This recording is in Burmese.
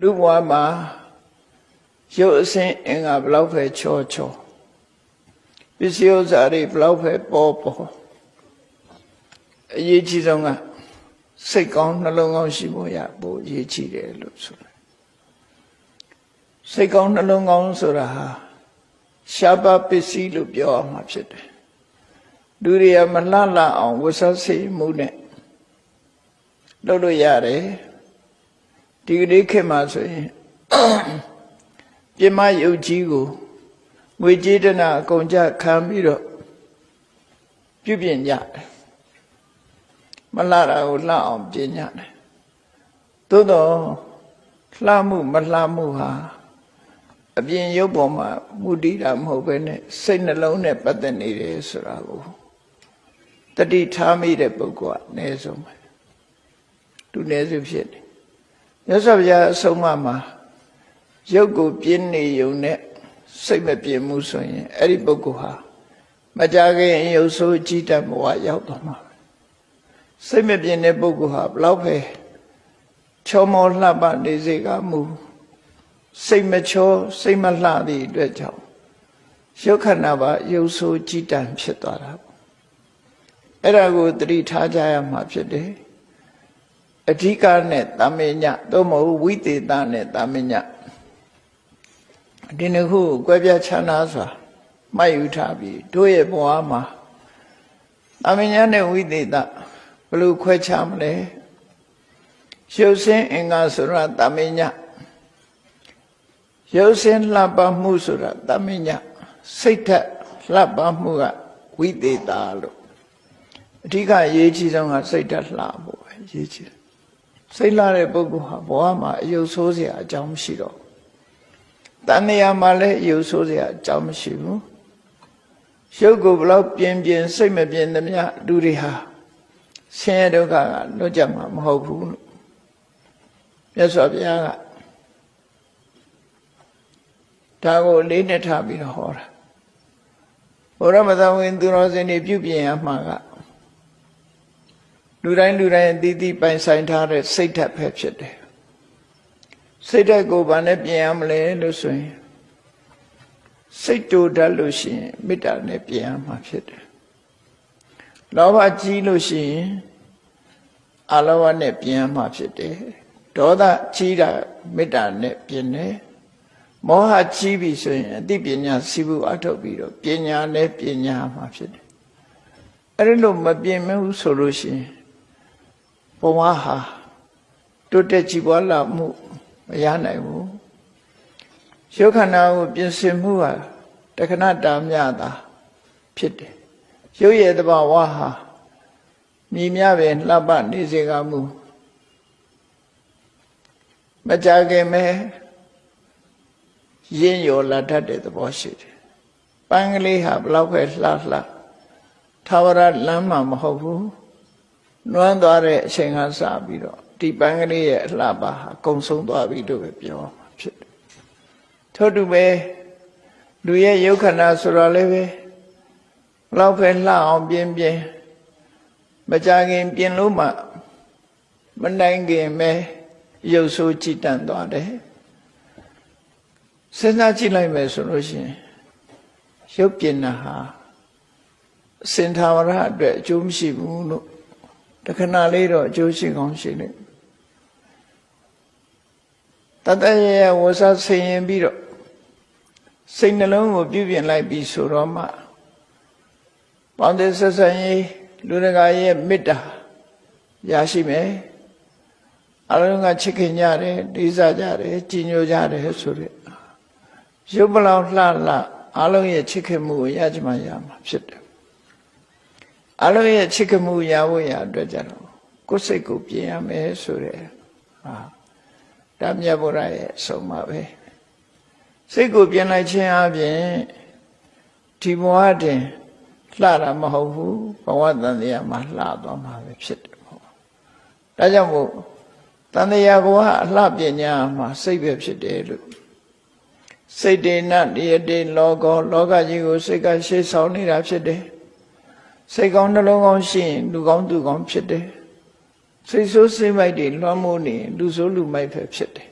လူဘဝမှာရုပ်အစင်းအင်္ဂါဘလောက်ပဲချောချောပစ္စည်းဥစ္စာတွေဘလောက်ပဲပေါ်ပေါ်အရေးကြီးဆုံးကစိတ်ကောင်းနှလုံးကောင်းရှိဖို့ရပိုအရေးကြီးတယ်လို့ဆိုတယ်စိတ်ကောင်းနှလုံးကောင်းဆိုတာဟာရှားပါပစ္စည်းလို့ပြောရမှာဖြစ်တယ်လူတွေကမလှလှအောင်ဝတ်စားစေမှုနဲ့လုပ်လို့ရတယ် ဒီကနေ့ခေတ်မှာဆိုရင်ပြမယုတ်ကြီးကိုငွေကြေးတနာအကုန်ကြခံပြီးတော့ပြုပြင်ကြတယ်မလှတာကိုလှအောင်ပြင်ကြတယ်သို့တော့လှမှုမလှမှုဟာအပြင်ရုပ်ပေါ်မှာမူတည်တာမဟုတ်ဘဲနဲ့စိတ်နှလုံးနဲ့ပတ်သက်နေတယ်ဆိုတာကိုတတိထားမိတဲ့ပုဂ္ဂိုလ်ကအနည်းဆုံးပဲသူနည်းစုဖြစ်တယ် မြတ်စွာဘုရားအဆုံးအမမှာရုပ်ကိုပြင်းနေုံနဲ့စိတ်မပြင်းမှုဆိုရင်အဲ့ဒီပုဂ္ဂိုလ်ဟာမကြခင်ရုပ်ဆိုးကြည်တတ်ဘဝရောက်သွားမှာပဲစိတ်မပြင်းတဲ့ပုဂ္ဂိုလ်ဟာဘလောက်ပဲချောမောလှပနေစေကမူစိတ်မချောစိတ်မလှသည့်အတွက်ကြောင့်ရုပ်ခန္ဓာပါရုပ်ဆိုးကြည်တတ်ဖြစ်သွားတာပေါ့အဲ့ဒါကိုသတိထားကြရမှာဖြစ်တယ် အဓိကနဲ့တာမညသို့မဟုတ်ဝိသေသနဲ့တာမညဒီနှစ်ခုကိုကွဲပြားခြားနားစွာမှတ်ယူထားပြီးတို့ရဲ့ဘဝမှာတာမညနဲ့ဝိသေသဘယ်လိုခွဲခြားမလဲရုပ်စင်းအင်္ဂါဆိုတာတာမညရုပ်စင်းလှပမှုဆိုတာတာမညစိတ်ထက်လှပမှုကဝိသေသလို့အဓိကအရေးကြီးဆုံးကစိတ်ဓာတ်လှဖို့ပဲအရေးကြီးတယ် စိတ်လှတဲ့ပုဂ္ဂိုလ်ဟာဘဝမှာအယုတ်ဆိုးစရာအကြောင်းမရှိတော့တဏှာမှာလည်းအယုတ်ဆိုးစရာအကြောင်းမရှိဘူးရုပ်ကိုဘလောက်ပြင်းပြင်းစိတ်မပြင်းသမျှလူတွေဟာဆင်းရဲဒုက္ခကလွတ်ကြမှာမဟုတ်ဘူးလို့မြတ်စွာဘုရားကဒါကိုလေးနဲ့ထားပြီးတော့ဟောတာဘုရားမသာဝင်သူတော်စင်တွေပြုပြင်ရမှာက လူတိုင်းလူတိုင်းအသီးသီးပိုင်ဆိုင်ထားတဲ့စိတ်ဓာတ်ပဲဖြစ်တယ်စိတ်ဓာတ်ကိုဘာနဲ့ပြင်ရမလဲလို့ဆိုရင်စိတ်တူတတ်လို့ရှိရင်မေတ္တာနဲ့ပြင်ရမှာဖြစ်တယ်လောဘကြီးလို့ရှိရင်အလောဘနဲ့ပြင်ရမှာဖြစ်တယ်ဒေါသကြီးတာမေတ္တာနဲ့ပြင်တယ်မောဟကြီးပြီဆိုရင်အသိပညာစီးပူအထုတ်ပြီးတော့ပညာနဲ့ပညာမှာဖြစ်တယ်အဲ့ဒီလိုမပြင်မဘူးဆိုလို့ရှိရင် ဘဝဟာတိုးတက်ကြည်ပွားလာမှုမရနိုင်ဘူးရုပ်ခန္ဓာကိုပြင်ဆင်မှုဟာတခဏတာမြတာဖြစ်တယ်ရုပ်ရဲ့တဘာဝဟာမြည်မြပဲလှပနေစေကမူမကြခင်မဲရင်းရောလာတတ်တဲ့သဘောရှိတယ်ပန်းကလေးဟာဘလောက်ပဲလှလှသာဝရလမ်းမှာမဟုတ်ဘူး နွမ်းသွားတဲ့အချိန်ကစပြီးတော့ဒီပန်းကလေးရဲ့အလှပါဟာကုံဆုံးသွားပြီလို့ပဲပြောမှာဖြစ်တယ်ထို့တူပဲလူရဲ့ယုတ်ခန္ဓာဆိုတော့လည်းပဲဘလောက်ပဲလှအောင်ပြင်းပြင်းမကြခင်ပြင်လို့မှမနိုင်ခင်ပဲရုပ်ဆိုးကြည်တန့်သွားတယ်စဉ်းစားကြည့်လိုက်မယ်ဆိုလို့ရှိရင်ရုပ်ပြင်တာဟာစင်သာဝရအတွက်အကျိုးမရှိဘူးလို့ တခဏလေးတော့အကျိုးရှိကောင်းရှိလိမ့်တတရရဝဆဆင်ရင်ပြီးတော့စိတ်နှလုံးကိုပြုပြင်လိုက်ပြီးဆိုတော့မှပေါင်းတဲ့ဆက်ဆံရေးလူတကာရဲ့မေတ္တာရရှိမယ်အလုံးကချစ်ခင်ကြတယ်တိစားကြတယ်ကြည်ညိုကြတယ်ဆိုတဲ့ရုပ်ပလောင်လှလှအလုံးရဲ့ချစ်ခင်မှုကိုရကြမှာရမှာဖြစ်တယ် အလုံးရဲ့ချစ်ခင်မှုရဖို့ရအတွက်ကြတော့ကိုယ်စိတ်ကိုပြင်ရမယ်ဆိုတဲ့ဟာဒါမြတ်ဗုဒ္ဓရဲ့အဆုံးပါပဲစိတ်ကိုပြင်လိုက်ခြင်းအပြင်ဒီဘဝတင်လှတာမဟုတ်ဘူးဘဝတန်တရားမှာလှသွားမှာပဲဖြစ်တယ်ပေါ့ဒါကြောင့်မို့တန်တရားဘဝအလှပညာမှာစိတ်ပဲဖြစ်တယ်လို့စိတ်တေနတရတေလောကောလောကကြီးကိုစိတ်ကရှေ့ဆောင်နေတာဖြစ်တယ် စိတ်ကောင်းနှလုံးကောင်းရှိရင်လူကောင်းသူကောင်းဖြစ်တယ်စိတ်ဆိုးစိတ်မိုက်တွေလွှမ်းမိုးနေလူဆိုးလူမိုက်ပဲဖြစ်တယ်